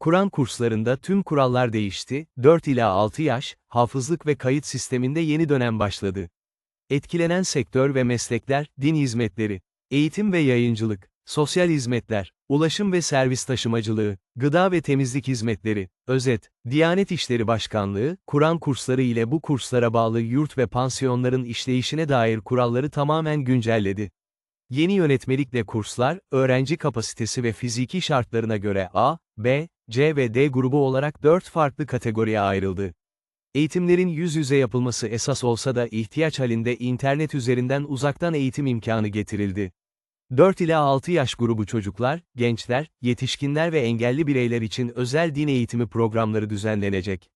Kur'an kurslarında tüm kurallar değişti, 4 ila 6 yaş, hafızlık ve kayıt sisteminde yeni dönem başladı. Etkilenen sektör ve meslekler, din hizmetleri, eğitim ve yayıncılık, sosyal hizmetler, ulaşım ve servis taşımacılığı, gıda ve temizlik hizmetleri, özet, Diyanet İşleri Başkanlığı, Kur'an kursları ile bu kurslara bağlı yurt ve pansiyonların işleyişine dair kuralları tamamen güncelledi. Yeni yönetmelikle kurslar, öğrenci kapasitesi ve fiziki şartlarına göre A, B, C ve D grubu olarak 4 farklı kategoriye ayrıldı. Eğitimlerin yüz yüze yapılması esas olsa da ihtiyaç halinde internet üzerinden uzaktan eğitim imkanı getirildi. 4 ila 6 yaş grubu çocuklar, gençler, yetişkinler ve engelli bireyler için özel din eğitimi programları düzenlenecek.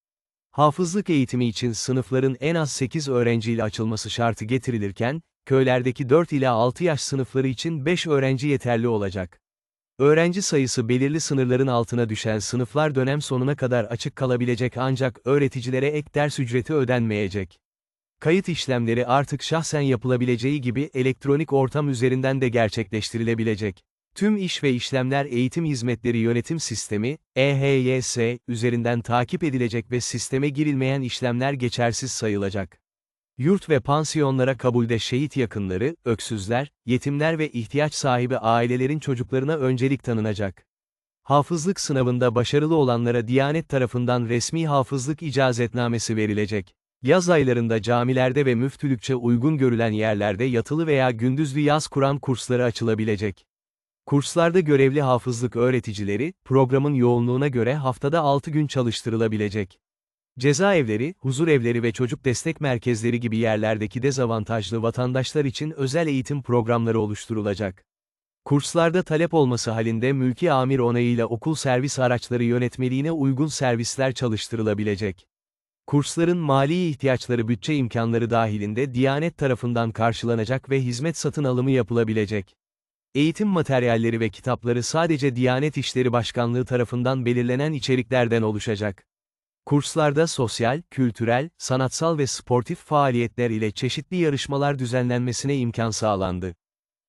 Hafızlık eğitimi için sınıfların en az 8 öğrenciyle açılması şartı getirilirken, köylerdeki 4 ila 6 yaş sınıfları için 5 öğrenci yeterli olacak. Öğrenci sayısı belirli sınırların altına düşen sınıflar dönem sonuna kadar açık kalabilecek ancak öğreticilere ek ders ücreti ödenmeyecek. Kayıt işlemleri artık şahsen yapılabileceği gibi elektronik ortam üzerinden de gerçekleştirilebilecek. Tüm iş ve işlemler Eğitim Hizmetleri Yönetim Sistemi, EHYS, üzerinden takip edilecek ve sisteme girilmeyen işlemler geçersiz sayılacak. Yurt ve pansiyonlara kabulde şehit yakınları, öksüzler, yetimler ve ihtiyaç sahibi ailelerin çocuklarına öncelik tanınacak. Hafızlık sınavında başarılı olanlara Diyanet tarafından resmi hafızlık icazetnamesi verilecek. Yaz aylarında camilerde ve müftülükçe uygun görülen yerlerde yatılı veya gündüzlü yaz Kur'an kursları açılabilecek. Kurslarda görevli hafızlık öğreticileri, programın yoğunluğuna göre haftada 6 gün çalıştırılabilecek. Cezaevleri, huzurevleri ve çocuk destek merkezleri gibi yerlerdeki dezavantajlı vatandaşlar için özel eğitim programları oluşturulacak. Kurslarda talep olması halinde mülki amir onayıyla okul servis araçları yönetmeliğine uygun servisler çalıştırılabilecek. Kursların mali ihtiyaçları bütçe imkanları dahilinde Diyanet tarafından karşılanacak ve hizmet satın alımı yapılabilecek. Eğitim materyalleri ve kitapları sadece Diyanet İşleri Başkanlığı tarafından belirlenen içeriklerden oluşacak. Kurslarda sosyal, kültürel, sanatsal ve sportif faaliyetler ile çeşitli yarışmalar düzenlenmesine imkan sağlandı.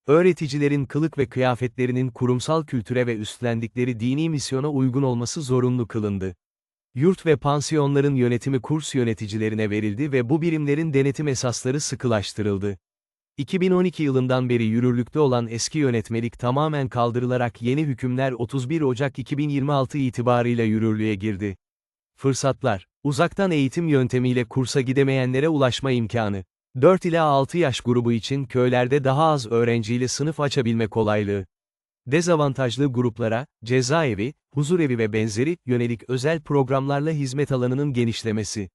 Öğreticilerin kılık ve kıyafetlerinin kurumsal kültüre ve üstlendikleri dini misyona uygun olması zorunlu kılındı. Yurt ve pansiyonların yönetimi kurs yöneticilerine verildi ve bu birimlerin denetim esasları sıkılaştırıldı. 2012 yılından beri yürürlükte olan eski yönetmelik tamamen kaldırılarak yeni hükümler 31 Ocak 2026 itibarıyla yürürlüğe girdi. Fırsatlar, uzaktan eğitim yöntemiyle kursa gidemeyenlere ulaşma imkanı. 4 ila 6 yaş grubu için köylerde daha az öğrenciyle sınıf açabilme kolaylığı. Dezavantajlı gruplara, cezaevi, huzurevi ve benzeri, yönelik özel programlarla hizmet alanının genişlemesi.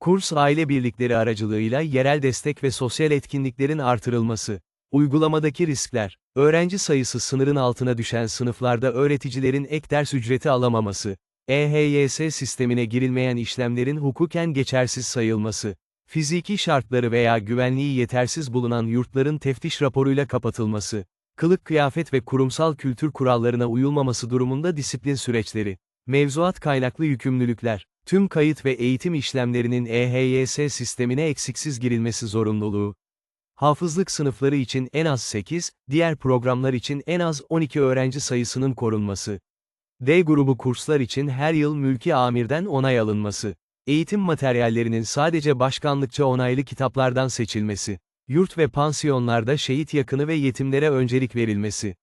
Kurs aile birlikleri aracılığıyla yerel destek ve sosyal etkinliklerin artırılması. Uygulamadaki riskler, öğrenci sayısı sınırın altına düşen sınıflarda öğreticilerin ek ders ücreti alamaması. EHYS sistemine girilmeyen işlemlerin hukuken geçersiz sayılması. Fiziki şartları veya güvenliği yetersiz bulunan yurtların teftiş raporuyla kapatılması. Kılık kıyafet ve kurumsal kültür kurallarına uyulmaması durumunda disiplin süreçleri. Mevzuat kaynaklı yükümlülükler. Tüm kayıt ve eğitim işlemlerinin EHYS sistemine eksiksiz girilmesi zorunluluğu. Hafızlık sınıfları için en az 8, diğer programlar için en az 12 öğrenci sayısının korunması. D grubu kurslar için her yıl mülki amirden onay alınması. Eğitim materyallerinin sadece başkanlıkça onaylı kitaplardan seçilmesi. Yurt ve pansiyonlarda şehit yakını ve yetimlere öncelik verilmesi.